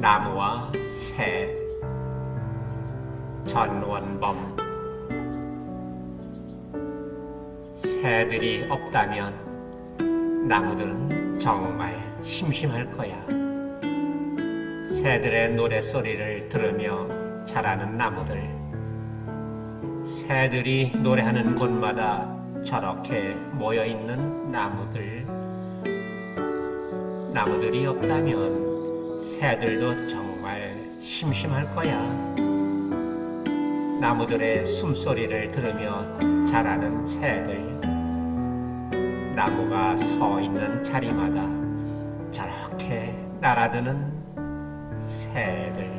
나무와 새 전원범 새들이 없다면 나무들은 정말 심심할 거야. 새들의 노래소리를 들으며 자라는 나무들. 새들이 노래하는 곳마다 저렇게 모여 있는 나무들. 나무들이 없다면 새들도 정말 심심할 거야. 나무들의 숨소리를 들으며 자라는 새들. 나무가 서 있는 자리마다 저렇게 날아드는 새들.